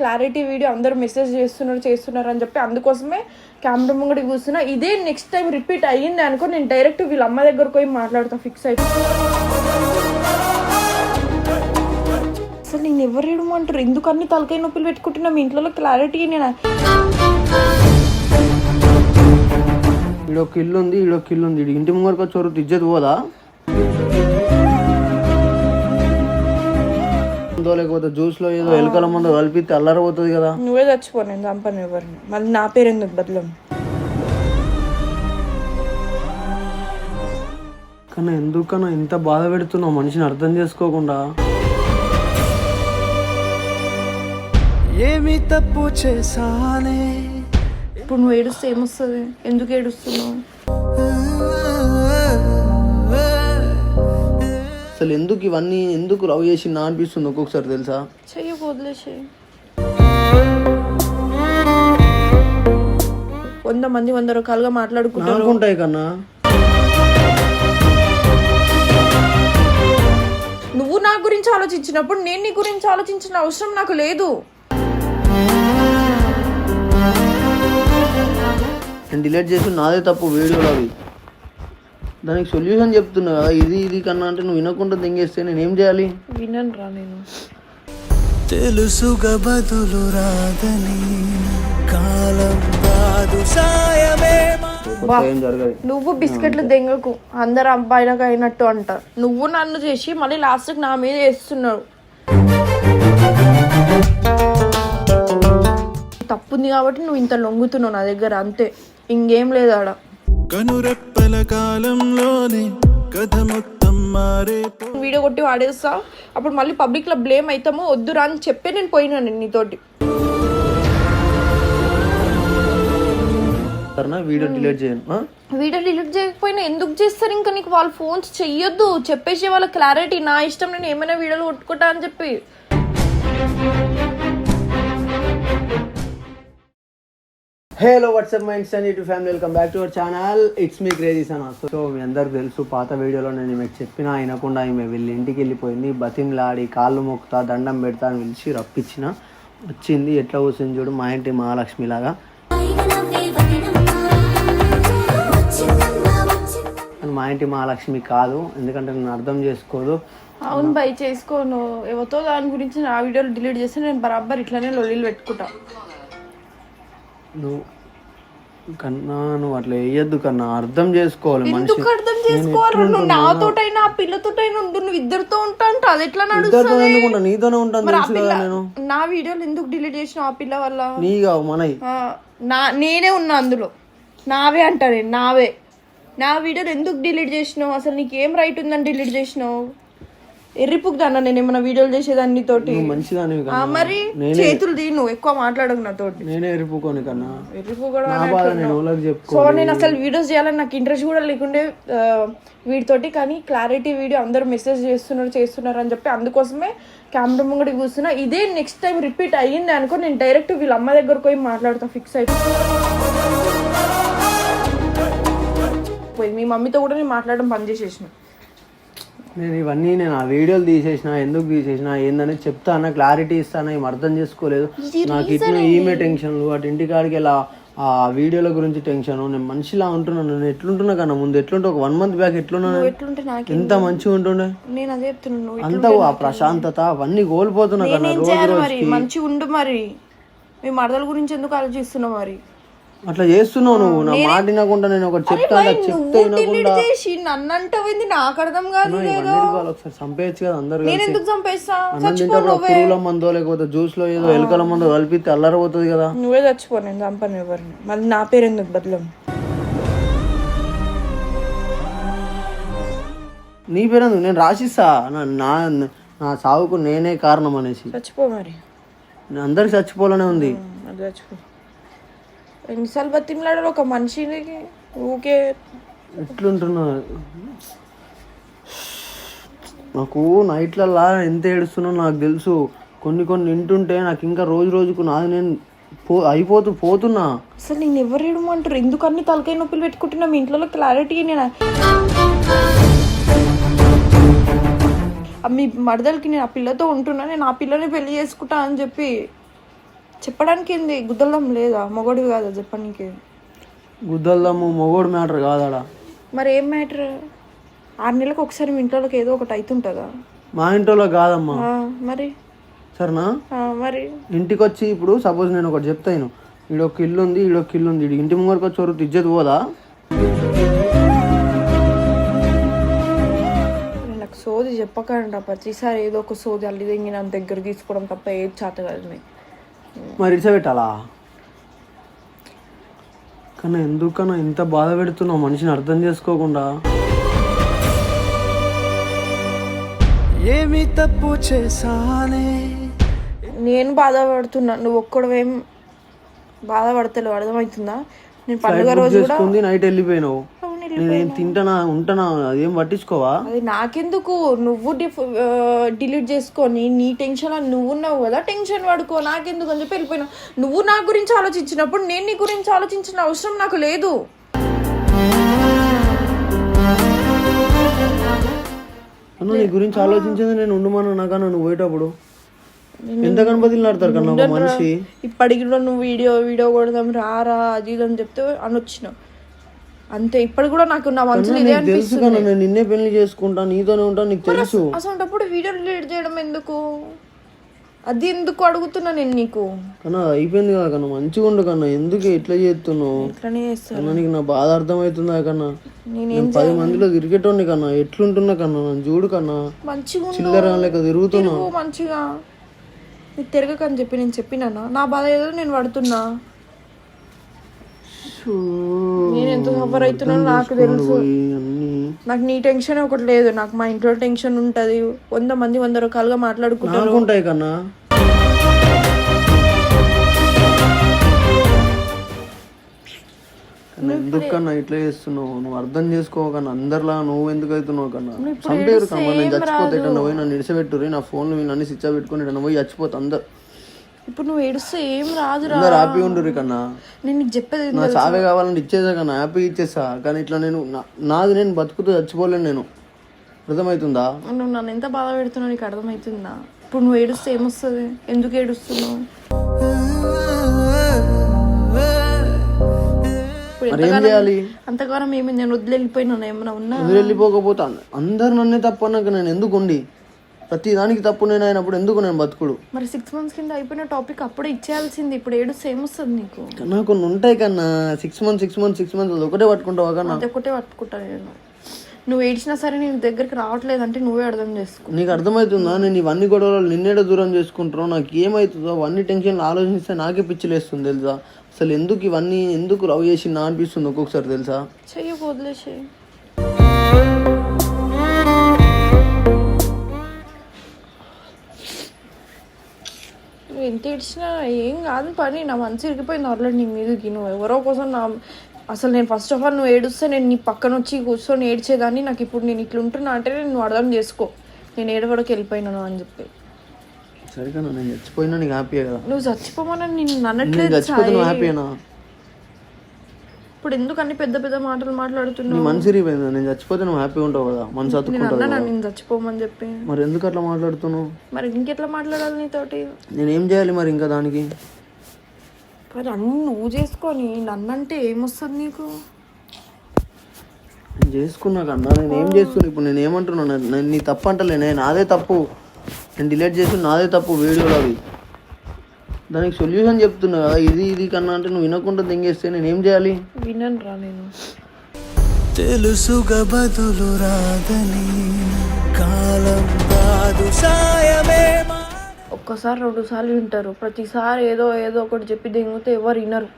Clarity video అందరూ message చేస్తున్నారు చేస్తున్నారు అని చెప్పి అందుకోసమే కెమెరా ముంగడి కూర్చున్నా. ఇదే నెక్స్ట్ టైం రిపీట్ అయ్యింది అనుకో నేను డైరెక్ట్ వీళ్ళ అమ్మ దగ్గరకు పోయి మాట్లాడతా ఫిక్స్ అయిపోయి అసలు నేను ఎవరు ఏడమంటారు? ఎందుకు అన్ని తలకాయ నొప్పులు పెట్టుకుంటున్నా? మీ ఇంట్లో క్లారిటీ నేను. ఈడొక ఇల్లు ఉంది ఈడొక ఇల్లు ఉంది ఈడ ఇంటి ముంగరకు వచ్చి ఇజ్జత్ పోదా? ఉందో లేకపోతే జ్యూస్లో ఏదో ఎలుకల మందు కలిపితే అల్లరపోతుంది కదా. నువ్వే చచ్చిపో నేను చంపను ఎవరిని. మళ్ళీ నా పేరు ఎందుకు బదులు? కానీ ఎందుకన్నా ఇంత బాధ పెడుతున్నావు మనిషిని అర్థం చేసుకోకుండా? ఏమి తప్పు చేశానే? ఇప్పుడు నువ్వు ఏడుస్తే ఏమొస్తుంది? ఎందుకు ఏడుస్తున్నావు? అసలు ఎందుకు ఇవన్నీ ఎందుకు లవ్ చేసి నా అనిపిస్తుంది ఒక్కొక్కసారి తెలుసా? చెయ్యి వదిలేసి వంద మంది వంద రకాలుగా మాట్లాడుకుంటారు. నాకుంటాయి కన్నా. నువ్వు నా గురించి ఆలోచించినప్పుడు నేను నీ గురించి ఆలోచించిన అవసరం నాకు లేదు. నేను డిలీట్ చేసి నాదే తప్పు వీడియోలో అవి. దానికి సొల్యూషన్ చెప్తున్నా కదా ఇది ఇది కన్నా అంటే నువ్వు వినకుండా తెంగేస్తే నేను ఏం చేయాలి? వినను రా నేను. తెలుసుగా బదులు రాదని కాలం కాదు సాయమే మా- కొత్త ఏం జరగదు. నువ్వు బిస్కెట్లు దెంగకు అందరు అబ్బాయిలకు అయినట్టు అంట. నువ్వు నన్ను చేసి మళ్ళీ లాస్ట్కి నా మీద వేస్తున్నావు. తప్పుంది కాబట్టి నువ్వు ఇంత లొంగుతున్నావు నా దగ్గర అంతే. ఇంకేం లేదు ఆడ. కనురెప్పల కాలంలోనే కథ మొత్తం మారే వీడియో కొట్టి వాడేస్తా. అప్పుడు మళ్ళీ పబ్లిక్లో బ్లేమ్ అవుతామో వద్దురా అని చెప్పి నేను పోయినాను నీతోటి. వీడియో డిలీట్ చేయను? వీడియో డిలీట్ చేయకపోయినా ఎందుకు చేస్తారు? ఇంకా నీకు వాళ్ళు ఫోన్స్ చెయ్యొద్దు. చెప్పేసి వాళ్ళ క్లారిటీ నా ఇష్టం నేను ఏమైనా వీడియోలు కొట్టుకుంటా అని చెప్పి. Hello what's up my Insta and YouTube family welcome back to our channel it's me crazy son so మీ అందరికి తెలుసు పాత వీడియోలో నేను మీకు చెప్పినా అయినకుండా ఈమె వెళ్ళి ఇంటికి వెళ్ళిపోయింది. బతింలాడి కాళ్ళు మొక్కుతా దండం పెడతా అని పిలిచి రప్పించిన. వచ్చింది ఎట్లా కూర్చొని చూడు మా ఇంటి మహాలక్ష్మి లాగా. మా ఇంటి మహాలక్ష్మి కాదు ఎందుకంటే నేను అర్థం చేసుకోదు. అవును బై చేసుకోను. ఎవరితో దాని గురించి నా వీడియోలు డిలీట్ చేస్తే నేను బరాబర్ ఇట్లానే లొల్లీలు పెట్టుకుంటా. నువ్వు కన్నా నువ్వు అట్లా వేయద్దు కన్నా అర్థం చేసుకోవాలి మనిషి. ఎందుకు అర్థం చేసుకోవాలి? నువ్వు నాతోటైనా ఆ పిల్లతోటైనా ఉండు నువ్వు ఇద్దరితో ఉంటా అంటే అది ఎట్లా నడుస్తుంది? నీతోనే ఉంటాను మరి ఆ తెలుసు పిల్ల కదా నేను. నా వీడియోలు ఎందుకు డిలీట్ చేసిన ఆ పిల్ల వల్ల? నీగా మనయి ఆ, నా నేనే ఉన్నా అందులో. నావే అంటా నేను నావే. నా వీడియోలు ఎందుకు డిలీట్ చేసినావు? అసలు నీకు ఏం రైట్ ఉందని డిలీట్ చేసినావు? ఎర్రిపుకుదాన్నా నేను ఏమైనా వీడియోలు చేసేదాన్ని తోటి? కన్నా. మరి చేతులు తీ నువ్వు ఎక్కువ మాట్లాడకు నేనే కన్నా. నా బాధ నేను ఊళ్ళకి చెప్పుకో సో నేను అసలు వీడియోస్ చేయాలని నాకు ఇంట్రెస్ట్ కూడా లేకుండే వీటితోటి కానీ క్లారిటీ వీడియో అందరూ మెసేజ్ చేస్తున్నారు చేస్తున్నారు అని చెప్పి అందుకోసమే కెమెరా ముంగడి కూర్చున్నా. ఇదే నెక్స్ట్ టైం రిపీట్ అయ్యింది అనుకో నేను డైరెక్ట్ వీళ్ళ అమ్మ దగ్గరకు పోయి మాట్లాడతా ఫిక్స్ అయిపోయి పోయి మీ మమ్మీతో కూడా నేను మాట్లాడడం బంద్ చేసేసిన. నేను ఇవన్నీ నేను ఆ వీడియోలు తీసేసిన ఎందుకు తీసేసిన ఏందని చెప్తా అన్న క్లారిటీ ఇస్తాను ఏం అర్థం చేసుకోలేదు. నాకు ఇట్లా ఈమె టెన్షన్లు అటు ఇంటికాడికి ఇలా ఆ వీడియోల గురించి టెన్షన్ నేను మనిషిలా ఉంటున్నాను నేను ఎట్లుంటున్నా కన్నా ముందు ఎట్లుంటే ఒక వన్ మంత్ బ్యాక్ ఎట్లున్నాను? ఎంత మంచిగా ఉంటుండే? నేను అదే చెప్తున్నాను నువ్వు అంతా ఆ ప్రశాంతత? అవన్నీ కోల్పోతున్నా కన్నా నేనేం రోజు మంచిగా ఉండు మరి. మీ మరదల గురించి ఎందుకు ఆలోచిస్తున్నావు మరి? అట్లా చేస్తున్నావు నువ్వు. నా మాట వినకుండా నేను ఒకటి చెప్తా భయ్, చెప్తే వినకుండా. చేసి నన్ను అంటావేంది నాకు అర్థం కాదు ఒకసారి చంపేయచ్చు కదా అందరు నేను ఎందుకు చంపేస్తా? అన్నం తింటప్పుడు పురుగుల మందో లేకపోతే జ్యూస్లో ఏదో ఎలుకల మందో కలిపితే అల్లరపోతుంది కదా. నువ్వే చచ్చిపో నేను చంపను ఎవరిని. మళ్ళీ నా పేరు ఎందుకు బదులు నీ పేరు ఎందుకు? నేను రాసిస్తా. నా నా సావుకు నేనే కారణం అనేసి. చచ్చిపో మరి. అందరికి చచ్చిపోవాలనే ఉంది. చచ్చిపో. ఎన్నిసార్లు బతిమలాడాలి ఒక మనిషిని ఊకే ఎట్లుంటున్నా? నాకు నైట్లల్లా ఎంత ఏడుస్తున్నా నాకు తెలుసు. కొన్ని కొన్ని వింటుంటే నాకు ఇంకా రోజు రోజుకు నాది నేను పో అయిపోతూ పోతున్నా. అసలు నేను ఎవరు ఏడమంటారు ఎందుకు అన్ని తలకాయ నొప్పులు పెట్టుకుంటున్నా? మీ ఇంట్లో క్లారిటీ నేను? మీ మరదలకి నేను ఆ పిల్లతో ఉంటున్నా నేను ఆ పిల్లని పెళ్ళి చేసుకుంటా అని చెప్పి చెప్పడానికి ఏంది? గుద్దలం లేదా? మొగడు కాదా చెప్పడానికి గుద్దల్దమ్ము మొగోడు మ్యాటర్ కాదాడా. మరి ఏం మ్యాటర్? ఆరు నెలలకు ఒకసారి మీ ఇంట్లోకి ఏదో ఒకటి అవుతుంటుందా మా ఇంట్లో కాదమ్మా. ఆ, మరి? సరేనా? ఆ, మరి? ఇంటికి వచ్చి ఇప్పుడు సపోజ్ నేను ఒకటి చెప్తాను ఈడొక ఇల్లు ఉంది ఈడొక ఇల్లు ఉంది ఈడు ఇంటి ముంగరికి వచ్చి వరకు ఇజ్జత్ పోదా నాకు సోది చెప్పకండి ప్రతిసారి ఏదో ఒక సోది అల్లి దింగి నా దగ్గర తీసుకోవడం తప్ప ఏది చేత కాదు మీకు మరి ఇడిచబెట్టాలా కన్నా ఎందుకన్నా ఇంత బాధ పెడుతున్నావు మనిషిని అర్థం చేసుకోకుండా? ఏమి తప్పు చేశానే? నేను బాధపడుతున్నా నువ్వు ఒక్కడవేం బాధపడతలేవు. అర్థమవుతుందా? నేను పండుగ రోజు కూడా నైట్ వెళ్ళిపోయినావు. నేనేం తింటానా ఉంటనా అదేం పట్టించుకోవా? అది నాకెందుకు? నువ్వు డిలీట్ చేసుకొని నీ టెన్షన్ అని నువ్వు ఉన్నావు కదా టెన్షన్ పడుకో నాకెందుకు అని చెప్పి వెళ్ళిపోయినావు నువ్వు నా గురించి ఆలోచించినప్పుడు నేను నీ గురించి ఆలోచించిన అవసరం నాకు లేదు. అన్న నీ గురించి ఆలోచించేది నేను ఉండమన్నా నాకన్నా నువ్వు పోయేటప్పుడు. ఎంత కనపదిలు నడతారు కన్నా మనిషి? ఇప్పటికి కూడా నువ్వు వీడియో వీడియో కొడదాం రారా అది ఇది అని చెప్తే అనొచ్చినావు అంతే ఇప్పటికి కూడా నాకు నా మనసులో ఇదే తెలుసు కన్నా నేను నిన్నే పెళ్ళి చేసుకుంటా నీతోనే ఉంటా నీకు తెలుసు. అసలు వీడియో డిలీట్ చేయడం ఎందుకు? అది ఎందుకు అడుగుతున్నా నేను నీకు? కన్నా అయిపోయింది కదా కన్నా మంచిగా ఉండు కన్నా ఎందుకు ఇట్లా చేస్తున్నావు? ఇట్లనే చేస్తా కన్నా నీకు నా బాధ అర్థమవుతుందా కన్నా? నేను నేను పది మందిలో తిరిగేటోని కన్నా ఎట్లుంటున్నా కన్నా నన్ను చూడు కన్నా. మంచిగా ఉండు. చిల్లర లెక్క తిరుగుతున్నా. తిరుగు మంచిగా. నీకు తిరగకని చెప్పి నేను చెప్పినానా? నా బాధ ఏదో నేను పడుతున్నా. షూ, నేను ఎంత సఫర్ అవుతున్నానో నాకు తెలుసు. నాకు నీ టెన్షన్ ఒకటి లేదు. నాకు మా ఇంట్లో టెన్షన్ ఉంటది. వంద మంది వంద రకాలుగా మాట్లాడుకుంటారు కన్నా. కన్నా ఎందుకన్నా ఇట్లా చేస్తున్నావు? నువ్వు అర్థం చేసుకోకన్నా అందరిలా నువ్వు ఎందుకు అవుతున్నావు కన్నా? చంపేరు కన్నా నేను చచ్చిపోతే ఎటన్నా పోయి నన్ను ఇడిసబెట్టుర్రి నా ఫోన్లు వీళ్ళు అన్ని స్విచ్ పెట్టుకుని ఎటన్నా పోయి చచ్చిపోతా అందరు. ఇప్పుడు నువ్వు ఏడుస్తే ఏం రాదురా. అందరు హ్యాపీ ఉండుర్రి కన్నా. నేను నీకు చెప్పేది నా చావే కావాలంటే ఇచ్చేసా కన్నా హ్యాపీ ఇచ్చేసా. కానీ ఇట్లా నేను నా- నాది నేను బతుకుతూ చచ్చిపోలేను నేను. అర్థమవుతుందా? నువ్వు నన్ను ఎంత బాధ పెడుతున్నావు నీకు అర్థమవుతుందా? ఇప్పుడు నువ్వు ఏడుస్తే ఏమొస్తుంది? ఎందుకు ఏడుస్తున్నావు? ఇప్పుడు మరి ఏం చేయాలి? ఏమి నేను వదిలి వెళ్ళిపోయినా ఏమైనా ఉన్నా? వదిలి వెళ్ళిపోకపోతే అందరు నన్నే తప్పు అన్నాక నేను ఎందుకు ఉండి ప్రతి దానికి తప్పు నేను అయినప్పుడు ఎందుకు నేను బతుకుడు? మరి సిక్స్ మంత్స్ కింద అయిపోయిన టాపిక్ అప్పుడే ఇచ్చేయాల్సింది. ఇప్పుడు ఏడుస్తే ఏమొస్తుంది నీకు. కన్నా కొన్ని ఉంటాయి కన్నా. Six months six months six months ఒకటే పట్టుకుంటావా కన్నా? అది ఒకటే పట్టుకుంటా నేను. నువ్వు ఏడ్చినా సరే నేను దగ్గరికి రావట్లేదంటే నువ్వే అర్థం చేసుకో. నీకు అర్థమవుతుందా? నేను ఇవన్నీ గొడవలు నిన్నేడ దూరం చేసుకుంటున్నావు? నాకు ఏమవుతుందో అవన్నీ టెన్షన్లు ఆలోచిస్తే నాకే పిచ్చిలేస్తుంది తెలుసా? అసలు ఎందుకు ఇవన్నీ ఎందుకు లవ్ చేసి నా అనిపిస్తుంది ఒక్కొక్కసారి తెలుసా? చెయ్యి వదిలేసి ఎంత ఏడ్చినా ఏం కాదు పని. నా మనసు ఇరిగిపోయింది ఆల్రెడీ నీ మీదకి నువ్వు ఎవరో కోసం నా అసలు నేను ఫస్ట్ ఆఫ్ ఆల్ నువ్వు ఏడుస్తే నేను నీ పక్కన వచ్చి కూర్చొని ఏడ్చేదాన్ని. నాకు ఇప్పుడు నేను ఇట్లా ఉంటున్నా అంటే నువ్వు అర్థం చేసుకో. నేను ఏడవడకి వెళ్ళిపోయినాను అని చెప్పి. సరే కన్నా నేను చచ్చిపోయినా నీకు హ్యాపీయే కదా. నువ్వు చచ్చిపోమని నేను నేను అనట్లేదు హ్యాపీయేనా? ఇప్పుడు ఎందుకు అన్ని పెద్ద పెద్ద మాటలు మాట్లాడుతున్నావు? మనసు ఇరిగిపోయిందా నేను చచ్చిపోతే నువ్వు హ్యాపీ ఉంటావు కదా మనసు అతుక్కుంటావు నేను చచ్చిపోమని చెప్పి? మరి ఎందుకు అట్లా మాట్లాడుతున్నావు? మరి ఇంకెట్లా మాట్లాడాలి నీతోటి? నేను ఏం చేయాలి మరి ఇంకా దానికి? మరి అన్ని నువ్వు చేసుకొని నన్నంటే ఏమొస్తుంది నీకు? నేను చేసుకున్నా కన్నా నేను ఏం చేస్తున్నా ఇప్పుడు? నేను ఏమంటున్నాను? నేను నీ తప్పు అంటలే నేను నాదే తప్పు. నేను డిలీట్ చేసి నాదే తప్పు వీడియోలు అవి. దానికి సొల్యూషన్ చెప్తున్నా కదా ఇది ఇది కన్నా అంటే నువ్వు వినకుండా తెంగేస్తే నేను ఏం చేయాలి? వినను రా నేను. తెలుసుగా బదులు రాదని కాలం రాదు సాయమే మా ఒక్కసారి రెండు సార్లు వింటారు. ప్రతిసారి ఏదో ఏదో ఒకటి చెప్పి దెంగితే ఎవరు వినరు.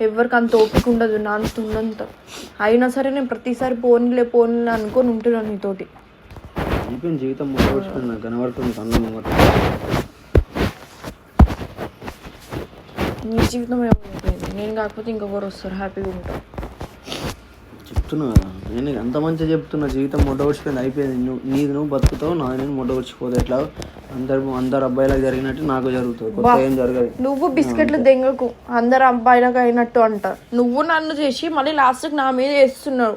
ఎవరికి అంత ఓపిక ఉండదు నా అంత ఉండంత అయినా సరే నేను ప్రతిసారి పోనీలే పోనీలే అనుకొని ఉంటున్నాను నీతోటి. జీవితం మొదలుపెట్టుకుని నాకు కనబడుతుంది ముంగట. నీ జీవితం ఏమైపోయింది నేను కాకపోతే ఇంకొకరు వస్తారు హ్యాపీగా ఉంటాం చెప్తున్నా. కదా నేను అంత మంచిగా చెప్తున్నా జీవితం మొట్టవచ్చిపోయింది అయిపోయింది. నువ్వు నీది నువ్వు బతుకుతావు నాది నేను మొట్టవచ్చిపోదు ఎట్లా? అందరు అందరు అబ్బాయిలకు జరిగినట్టు నాకు జరుగుతుంది. కొత్త ఏం జరగదు. నువ్వు బిస్కెట్లు దెంగకు. అందరు అబ్బాయిలకు అయినట్టు అంట. నువ్వు నన్ను చేసి మళ్ళీ లాస్ట్కి నా మీద వేస్తున్నావు.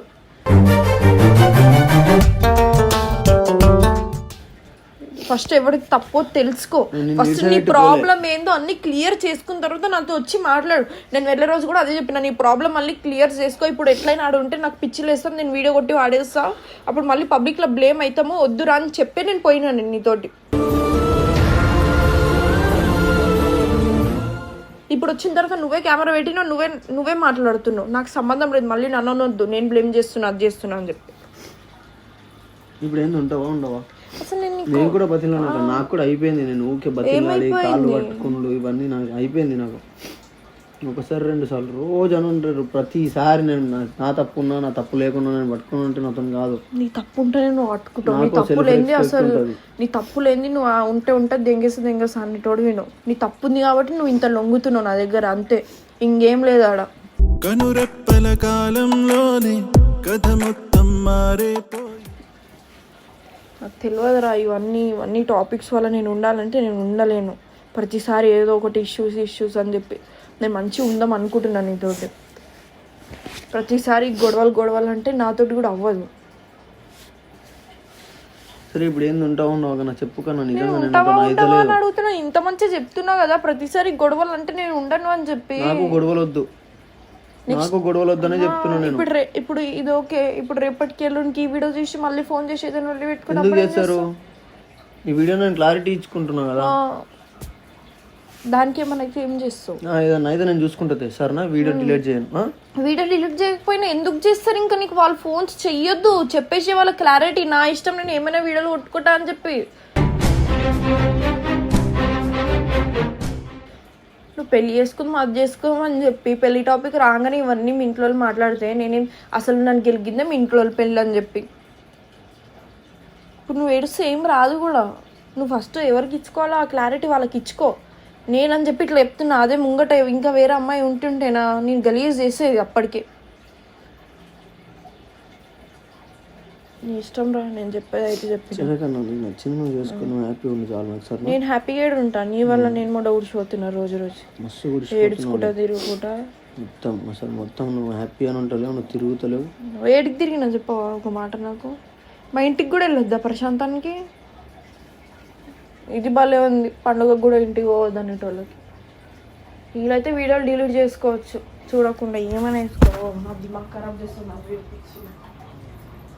ఫస్ట్ ఎవరికి తప్పో తెలుసుకో. ఫస్ట్ నీ ప్రాబ్లం ఏందో అన్ని క్లియర్ చేసుకున్న తర్వాత నాతో వచ్చి మాట్లాడు. నేను వెళ్ళే రోజు కూడా అదే చెప్పిన నీ ప్రాబ్లం మళ్ళీ క్లియర్ చేసుకో. ఇప్పుడు ఎట్లయినా ఆడు ఉంటే నాకు పిచ్చి లేస్తాం నేను వీడియో కొట్టి వాడేస్తా. అప్పుడు మళ్ళీ పబ్లిక్లో బ్లేమ్ అవుతామో వద్దురా అని చెప్పే నేను పోయినాను నీతోటి. ఇప్పుడు వచ్చిన తర్వాత నువ్వే కెమెరా పెట్టినా నువ్వే నువ్వే మాట్లాడుతున్నావు. నాకు సంబంధం లేదు మళ్ళీ నన్ను అనొద్దు నేను బ్లేమ్ చేస్తున్నా అది చేస్తున్నా అని చెప్పి. ఇప్పుడు ఏంది ఉంటావా ఉండవా? అసలు నేను నీకు నేను కూడా బతిలో నాకు కూడా అయిపోయింది. నేను ఊకే బతిలాడి కాళ్ళు పట్టుకున్నాడు ఇవన్నీ నాకు అయిపోయింది నాకు. ఒకసారి రెండు సార్లు రోజు అని ఉంటారు ప్రతిసారి నేను నా- నా తప్పు ఉన్నా నా తప్పు లేకుండా నేను పట్టుకుని ఉంటే నాతో కాదు. నీ తప్పు ఉంటేనే నువ్వు అట్టుకుంటావు నీ తప్పు respect అసలు. నీ తప్పు లేనిది నువ్వు ఆ ఉంటే ఉంటే దెంగేసి దెంగేసి అన్నిటోడు విను. నీ తప్పు ఉంది కాబట్టి నువ్వు ఇంత లొంగుతున్నావు నా దగ్గర అంతే. ఇంకేం లేదు ఆడ. కనురెప్పల కాలంలోనే కథ మొత్తం మారేపోయి నాకు తెలియదురా ఇవన్నీ ఇవన్నీ టాపిక్స్ వల్ల నేను ఉండాలంటే నేను ఉండలేను. ప్రతిసారి ఏదో ఒకటి ఇష్యూస్ ఇష్యూస్ అని చెప్పి నేను మంచిగా ఉందాం అనుకుంటున్నాను నీతోటి. ప్రతిసారి గొడవలు గొడవలు అంటే నాతోటి కూడా అవ్వదు. సరే ఇప్పుడు ఏంది నా చెప్పు కన్నా నిజంగా ఉంటావా ఉంటావా అని అడుగుతున్నా ఇంత మంచిగా చెప్తున్నా కదా ప్రతిసారి గొడవలు అంటే నేను ఉండను అని చెప్పి. నాకు గొడవలు వద్దు. నాకు గొడవలు వద్దనే చెప్తున్నా నేను. ఇప్పుడు రే ఇప్పుడు ఇది ఓకే ఇప్పుడు రేపటికి ఎల్లుండికి ఈ వీడియో చూసి మళ్ళీ ఫోన్ చేసి ఏదైనా వెళ్ళి పెట్టుకుని ఎందుకు చేస్తారు ఈ వీడియో నేను క్లారిటీ ఇచ్చుకుంటున్నా కదా. దానికి ఏమైనా అయితే ఏం చేస్తావు? ఆ, ఏదన్నా అయితే నేను చూసుకుంటుంది సరేనా? వీడియో డిలీట్ చేయను. ఆ? వీడియో డిలీట్ చేయకపోయినా ఎందుకు చేస్తారు? ఇంకా నీకు వాళ్ళు ఫోన్స్ చెయ్యొద్దు. చెప్పేసి వాళ్ళ క్లారిటీ. నా ఇష్టం నేను ఏమైనా వీడియోలు కొట్టుకుంటా అని చెప్పి. నువ్వు పెళ్ళి చేసుకుందాం అది చేసుకోమని చెప్పి పెళ్ళి టాపిక్ రాగానే ఇవన్నీ మీ ఇంట్లో వాళ్ళు మాట్లాడితే నేనేం అసలు నన్ను గెలిగిందే మీ ఇంట్లో వాళ్ళు పెళ్ళి అని చెప్పి. ఇప్పుడు నువ్వు ఏడుస్తే ఏం రాదు కూడా. నువ్వు ఫస్ట్ ఎవరికి ఇచ్చుకోవాలో ఆ క్లారిటీ వాళ్ళకి ఇచ్చుకో. నేనని చెప్పి ఇట్లా చెప్తున్నా అదే ముంగట ఇంకా వేరే అమ్మాయి ఉంటుంటేనా? నేను గలీజ్ చేసేది అప్పటికే. నీ ఇష్టం రా నేను చెప్పేది అయితే చెప్పి. సరే కన్నా నీకు నచ్చింది నువ్వు చేసుకుని నువ్వు హ్యాపీ ఉంది చాలు నాకు సరే నేను హ్యాపీగా ఉంటాను నీ వల్ల నేను కూడా ఊడిచిపోతున్నా రోజు రోజు. మస్తు ఏడ్చుకుంటా తిరుగుకుంటా. మొత్తం అసలు మొత్తం నువ్వు హ్యాపీ అని ఉంటలేవు నువ్వు తిరుగుతలేవు. ఏడికి తిరిగినా చెప్పవా ఒక మాట నాకు. మా ఇంటికి కూడా వెళ్ళొద్దా ప్రశాంతానికి? ఇది భలే ఉంది పండుగకు కూడా ఇంటికి పోవద్దు అనేటోళ్ళకి. వీళ్ళైతే వీడియోలు డిలీట్ చేసుకోవచ్చు చూడకుండా ఏమైనా వేసుకో. మా దిమాగ్ ఖరాబ్ చేస్తున్నా